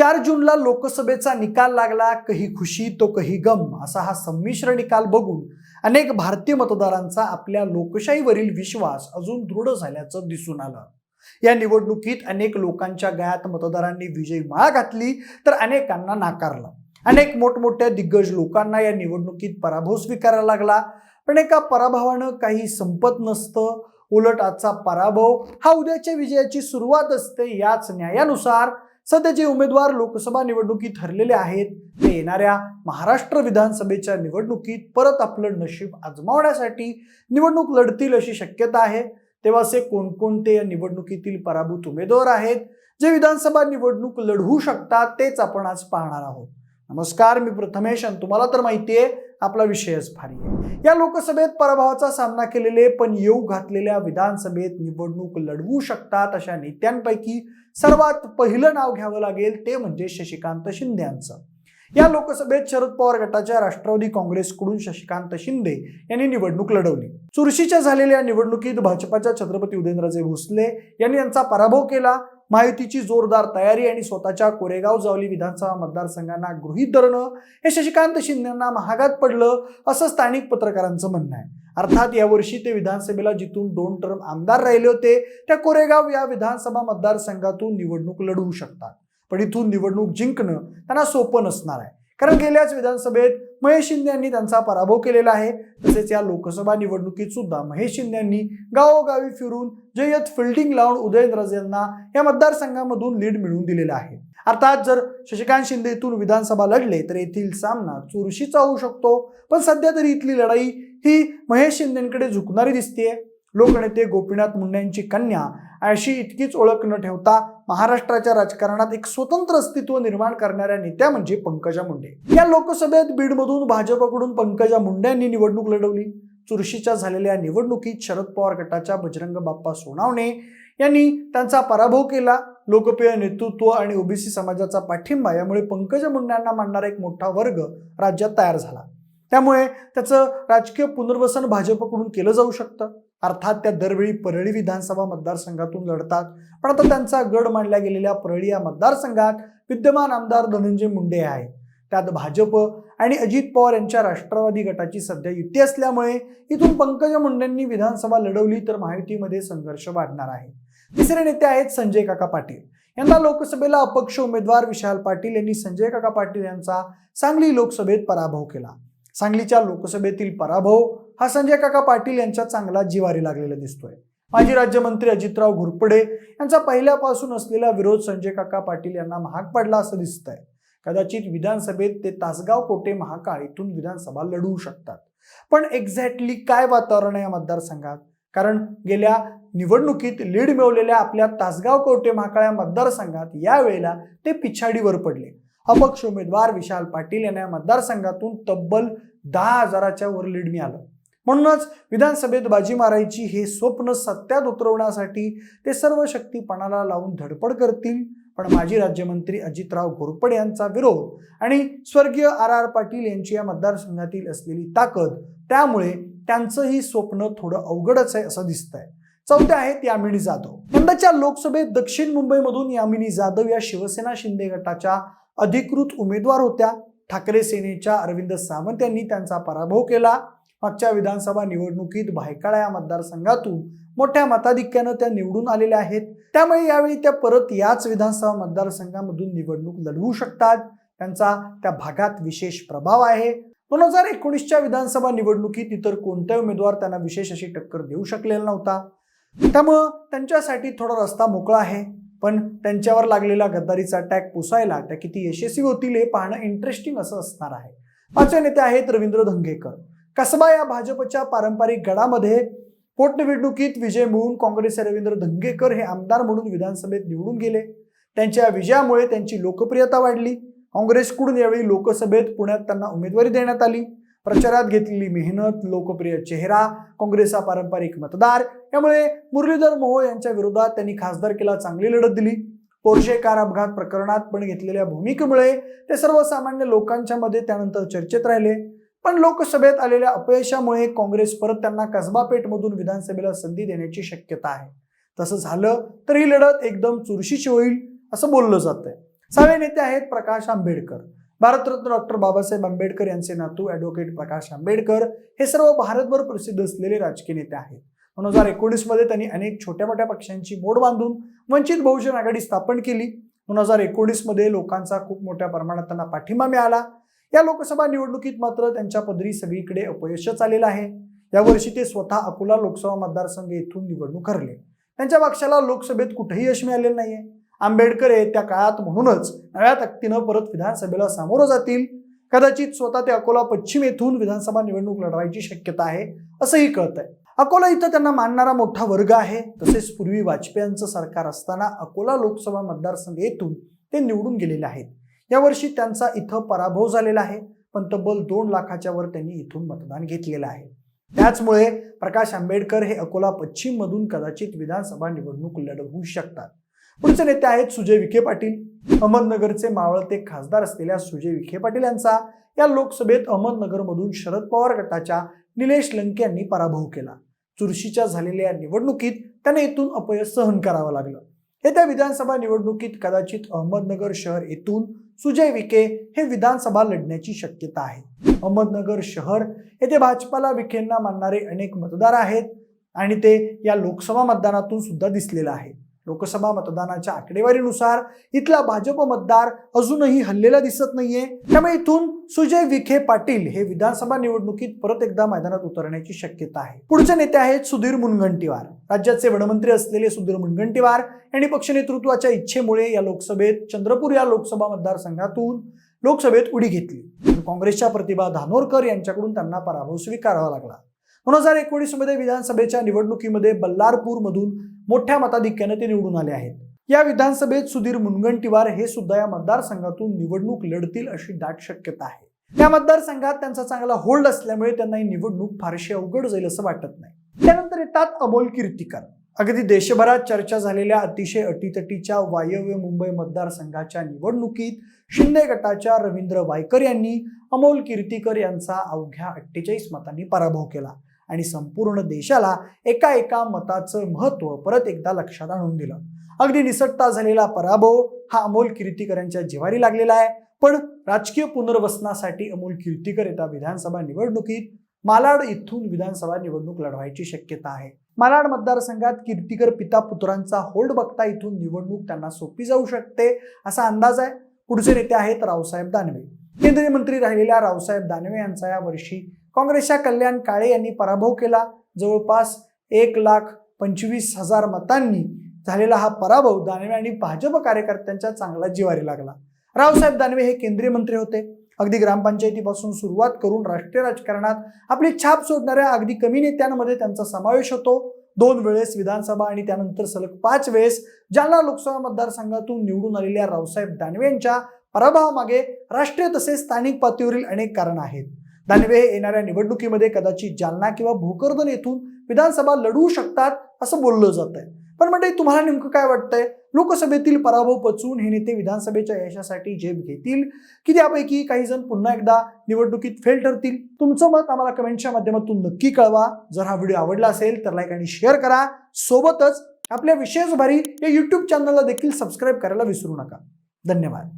चार जूनला लोकसभेचा निकाल लागला कही खुशी तो कही गम असा हा संमिश्र निकाल बघून अनेक भारतीय मतदारांचा आपल्या लोकशाहीवरील विश्वास अजून दृढ झाल्याचं दिसून आलं. या निवडणुकीत अनेक लोकांच्या गळ्यात मतदारांनी विजयी माळा घातली तर अनेकांना नाकारलं. अनेक मोठमोठ्या दिग्गज लोकांना या निवडणुकीत पराभव स्वीकारायला लागला पण एका पराभवानं काही संपत नसतं उलट आजचा पराभव हा उद्याच्या विजयाची सुरुवात असते याच न्यायानुसार सध्या जे उमेदवार लोकसभा निवडणुकीत हरलेले आहेत ते येणाऱ्या महाराष्ट्र विधानसभेच्या निवडणुकीत परत आपलं नशीब आजमावण्यासाठी निवडणूक लढतील अशी शक्यता आहे. तेव्हा असे कोणकोणते या निवडणुकीतील पराभूत उमेदवार आहेत जे विधानसभा निवडणूक लढवू शकतात तेच आपण आज पाहणार आहोत. नमस्कार मी प्रथमेश आणि तुम्हाला तर माहिती आहे आपला विषयच भारी आहे. या लोकसभेत पराभवाचा सामना केलेले पण येऊ घातलेल्या विधानसभेत निवडणूक लढवू शकतात अशा नेत्यांपैकी सर्वात पहिलं नाव घ्यावं लागेल ते म्हणजे शशिकांत शिंदे यांचं. या लोकसभेत शरद पवार गटाच्या राष्ट्रवादी काँग्रेसकडून शशिकांत शिंदे यांनी निवडणूक लढवली. चुरशीच्या झालेल्या निवडणुकीत भाजपाच्या छत्रपती उदयनराजे भोसले यांनी यांचा पराभव केला. महायुतीची जोरदार तयारी आणि स्वतःच्या कोरेगाव जावली विधानसभा मतदारसंघांना गृहीत धरणं हे शशिकांत शिंदेंना महागात पडलं असं स्थानिक पत्रकारांचं म्हणणं आहे. अर्थात यावर्षी ते विधानसभेला जिथून दोन टर्म आमदार राहिले होते त्या कोरेगाव या विधानसभा मतदारसंघातून निवडणूक लढवू शकतात. पण इथून निवडणूक जिंकणं त्यांना सोपं नसणार आहे. कारण गेल्याच विधानसभेत महेश शिंदे यांनी त्यांचा पराभव केलेला आहे. तसेच या लोकसभा निवडणुकीत सुद्धा महेश शिंदे यांनी गावोगावी फिरून जय्यत फिल्डिंग लावून उदयनराजे यांना या मतदारसंघामधून लीड मिळवून दिलेला आहे. अर्थात जर शशिकांत शिंदे इथून विधानसभा लढले तर येथील सामना चुरशीचा होऊ शकतो. पण सध्या तरी इथली लढाई ही महेश शिंदेकडे झुकणारी दिसतेय. लोकनेते गोपीनाथ मुंडेंची कन्या अशी इतकीच ओळख न ठेवता महाराष्ट्राच्या राजकारणात एक स्वतंत्र अस्तित्व निर्माण करणाऱ्या नेत्या म्हणजे पंकजा मुंडे. या लोकसभेत बीडमधून भाजपकडून पंकजा मुंडेंनी निवडणूक लढवली. चुरशीच्या झालेल्या निवडणुकीत शरद पवार गटाच्या बजरंग बाप्पा सोनावणे यांनी त्यांचा पराभव केला. लोकप्रिय नेतृत्व आणि ओबीसी समाजाचा पाठिंबा यामुळे पंकजा मुंडेंना मानणारा एक मोठा वर्ग राज्यात तयार झाला. त्यामुळे त्याचं राजकीय पुनर्वसन भाजपकडून केलं जाऊ शकतं. अर्थात त्या दरवेळी परळी विधानसभा मतदारसंघातून लढतात. पण आता त्यांचा गड मानल्या गेलेल्या परळी या मतदारसंघात विद्यमान आमदार धनंजय मुंडे आहे त्यात भाजप आणि अजित पवार यांच्या राष्ट्रवादी गटाची सध्या युती असल्यामुळे इथून पंकजा मुंडेंनी विधानसभा लढवली तर महायुतीमध्ये संघर्ष वाढणार आहे. तिसरे नेते आहेत संजय काका पाटील. यांना लोकसभेला अपक्ष उमेदवार विशाल पाटील यांनी संजय काका पाटील यांचा सांगली लोकसभेत पराभव केला. सांगलीच्या लोकसभेतील पराभव हा संजय काका पाटील यांच्या चांगला जिवारी लागलेला दिसतोय. माजी राज्यमंत्री अजितराव घोरपडे यांचा पहिल्यापासून असलेला विरोध संजय काका पाटील यांना महाग पडला असं दिसतंय. कदाचित विधानसभेत ते तासगाव कोटे महाकाळ इथून विधानसभा लढवू शकतात. पण एक्झॅक्टली काय वातावरण आहे या मतदारसंघात? कारण गेल्या निवडणुकीत लीड मिळवलेल्या आपल्या तासगाव कोटे महाकाळ या मतदारसंघात यावेळेला ते पिछाडीवर पडले. अपक्ष उमेदवार विशाल पाटील यांना या मतदारसंघातून तब्बल दहा हजाराच्या वर लीड मिळालं. म्हणूनच विधानसभेत बाजी मारायची हे स्वप्न सत्यात उतरवण्यासाठी ते सर्व शक्तीपणाला लावून धडपड करतील. पण माजी राज्यमंत्री अजितराव घोरपडे यांचा विरोध आणि स्वर्गीय आर आर पाटील यांची या मतदारसंघातील असलेली ताकद त्यामुळे त्यांचंही स्वप्न थोडं अवघडच आहे असं दिसतंय. चौथे आहेत यामिनी जाधव. यंदाच्या लोकसभेत दक्षिण मुंबईमधून यामिनी जाधव या शिवसेना शिंदे गटाच्या अधिकृत उमेदवार होत्या. ठाकरे सेनेच्या अरविंद सावंत यांनी त्यांचा पराभव केला. मागच्या विधानसभा निवडणुकीत भायखळा या मतदारसंघातून मोठ्या मताधिक्यानं त्या निवडून आलेल्या आहेत. त्यामुळे यावेळी त्या परत याच विधानसभा मतदारसंघामधून निवडणूक लढवू शकतात. त्यांचा त्या भागात विशेष प्रभाव आहे. दोन हजार एकोणीसच्या विधानसभा निवडणुकीत इतर कोणताही उमेदवार त्यांना विशेष अशी टक्कर देऊ शकलेला नव्हता. त्यामुळं त्यांच्यासाठी थोडा रस्ता मोकळा आहे. पण त्यांच्यावर लागलेला गद्दारीचा अटॅक पुसायला त्या किती यशस्वी होतील हे पाहणं इंटरेस्टिंग असं असणार आहे. पाचवे नेते आहेत रवींद्र धंगेकर. कसबा या भाजपच्या पारंपरिक गडामध्ये पोटनिवडणुकीत विजय मिळवून काँग्रेसचे रवींद्र धंगेकर हे आमदार म्हणून विधानसभेत निवडून गेले. त्यांच्या विजयामुळे त्यांची लोकप्रियता वाढली. काँग्रेसकडून यावेळी लोकसभेत पुण्यात त्यांना उमेदवारी देण्यात आली. प्रचारात घेतलेली मेहनत लोकप्रिय चेहरा काँग्रेसचा पारंपरिक मतदार यामुळे मुरलीधर मोहोळ यांच्या विरोधात त्यांनी खासदारकीला चांगली लढत दिली. पोर्शे कार अपघात प्रकरणात पण घेतलेल्या भूमिकेमुळे ते सर्वसामान्य लोकांच्या मध्ये त्यानंतर चर्चेत राहिले. पण लोकसभेत आलेल्या अपयशामुळे काँग्रेस परत त्यांना कसबा पेठमधून विधानसभेला संधी देण्याची शक्यता आहे. तसं झालं तर ही लढत एकदम चुरशीची होईल असं बोललं जातंय. सहावे नेते आहेत प्रकाश आंबेडकर. भारतरत्न डॉक्टर बाबासाहेब आंबेडकर यांचे नातू ॲडव्होकेट प्रकाश आंबेडकर हे सर्व भारतभर प्रसिद्ध असलेले राजकीय नेते आहेत. दोन हजार एकोणीसमध्ये त्यांनी अनेक छोट्या मोठ्या पक्षांची मोड बांधून वंचित बहुजन आघाडी स्थापन केली. दोन हजार एकोणीसमध्ये लोकांचा खूप मोठ्या प्रमाणात त्यांना पाठिंबा मिळाला. या लोकसभा निवडणुकीत मात्र त्यांच्या पदरी सगळीकडे अपयशच आलेलं आहे. यावर्षी ते स्वतः अकोला लोकसभा मतदारसंघ येथून निवडणूक हरले. त्यांच्या पक्षाला लोकसभेत कुठेही यश मिळालेलं नाहीये. आंबेडकर आहेत त्या काळात म्हणूनच नव्या तक्तीनं परत विधानसभेला सामोरं जातील. कदाचित स्वतः ते अकोला पश्चिम येथून विधानसभा निवडणूक लढवायची शक्यता आहे असंही कळतंय. अकोला इथं त्यांना मानणारा मोठा वर्ग आहे. तसेच पूर्वी वाजपेयींचं सरकार असताना अकोला लोकसभा मतदारसंघ येथून ते निवडून गेलेले आहेत. यावर्षी त्यांचा इथं पराभव झालेला आहे. पण तब्बल दोन लाखाच्या वर त्यांनी इथून मतदान घेतलेलं आहे. त्याचमुळे प्रकाश आंबेडकर हे अकोला पश्चिममधून कदाचित विधानसभा निवडणूक लढवू शकतात. पुढचे नेते आहेत सुजय विखे पाटील. अहमदनगरचे मावळते खासदार असलेल्या सुजय विखे पाटील यांचा या लोकसभेत अहमदनगरमधून शरद पवार गटाच्या निलेश लंके यांनी पराभव केला. चुरशीच्या झालेल्या या निवडणुकीत त्यांना येथून अपयश सहन करावं लागलं. येत्या विधानसभा निवडणुकीत कदाचित अहमदनगर शहर येथून सुजय विखे हे विधानसभा लढण्याची शक्यता आहे. अहमदनगर शहर येथे भाजपाला विखेंना मानणारे अनेक मतदार आहेत आणि ते या लोकसभा मतदानातून सुद्धा दिसलेलं आहे लोकसभा मतदानाच्या आकडेवारीनुसार इथला भाजप मतदार अजूनही हल्लेला दिसत नाहीये. त्यामुळे इथून सुजय विखे पाटील हे विधानसभा निवडणुकीत परत एकदा मैदानात उतरण्याची शक्यता आहे. पुढचे नेते आहेत सुधीर मुनगंटीवार. राज्याचे वनमंत्री असलेले सुधीर मुनगंटीवार यांनी पक्ष नेतृत्वाच्या इच्छेमुळे या लोकसभेत चंद्रपूर या लोकसभा मतदारसंघातून लोकसभेत उडी घेतली. काँग्रेसच्या प्रतिभा धानोरकर यांच्याकडून त्यांना पराभव स्वीकारावा लागला. दोन हजार एकोणीसमध्ये विधानसभेच्या निवडणुकीमध्ये बल्लारपूर मधून मोठ्या मताधिक्याने ते निवडून आले आहेत. या विधानसभेत सुधीर मुनगंटीवार हे सुद्धा या मतदारसंघातून निवडणूक लढतील अशी दाट शक्यता आहे. या मतदारसंघात त्यांचा चांगला होल्ड असल्यामुळे त्यांना ही निवडणूक फारशी अवघड जाईल असं वाटत नाही. त्यानंतर येतात अमोल कीर्तीकर. अगदी देशभरात चर्चा झालेल्या अतिशय अटीतटीच्या वायव्य मुंबई मतदारसंघाच्या निवडणुकीत शिंदे गटाच्या रवींद्र वायकर यांनी अमोल कीर्तीकर यांचा अवघ्या अठ्ठेचाळीस मतांनी पराभव केला. आणि संपूर्ण देशाला एका एका मताचं महत्त्व परत एकदा लक्षात आणून दिलं. अगदी निसटता झालेला पराभव हा अमोल कीर्तीकरांच्या जिवारी लागलेला आहे. पण राजकीय पुनर्वसनासाठी अमोल कीर्तीकर येत्या विधानसभा निवडणुकीत मालाड इथून विधानसभा निवडणूक लढवायची शक्यता आहे. मालाड मतदारसंघात कीर्तीकर पिता पुत्रांचा होल्ड बघता इथून निवडणूक त्यांना सोपी जाऊ शकते असा अंदाज आहे. पुढचे नेते आहेत रावसाहेब दानवे. केंद्रीय मंत्री राहिलेल्या रावसाहेब दानवे यांचा या वर्षी काँग्रेसच्या कल्याण काळे यांनी पराभव केला. जवळपास एक लाख पंचवीस हजार मतांनी झालेला हा पराभव दानवे आणि भाजप कार्यकर्त्यांच्या चांगला जिवारी लागला. रावसाहेब दानवे हे केंद्रीय मंत्री होते. अगदी ग्रामपंचायतीपासून सुरुवात करून राष्ट्रीय राजकारणात आपली छाप सोडणाऱ्या अगदी कमी नेत्यांमध्ये त्यांचा समावेश होतो. दोन वेळेस विधानसभा आणि त्यानंतर सलग पाच वेळेस जालना लोकसभा मतदारसंघातून निवडून आलेल्या रावसाहेब दानवे यांच्या पराभवामागे राष्ट्रीय तसेच स्थानिक पातळीवरील अनेक कारण आहेत. दानवे हे येणाऱ्या निवडणुकीमध्ये कदाचित जालना किंवा भोकरदन येथून विधानसभा लढवू शकतात असं बोललं जात आहे. पण म्हणजे तुम्हाला नेमकं काय वाटतंय? लोकसभेतील पराभव पचवून हे नेते विधानसभेच्या यशासाठी झेप घेतील की त्यापैकी काही जण पुन्हा एकदा निवडणुकीत फेल ठरतील? तुमचं मत आम्हाला कमेंटच्या माध्यमातून नक्की कळवा. जर हा व्हिडिओ आवडला असेल तर लाईक आणि शेअर करा. सोबतच आपल्या विशेष भारी या यूट्यूब चॅनलला देखील सबस्क्राईब करायला विसरू नका. धन्यवाद.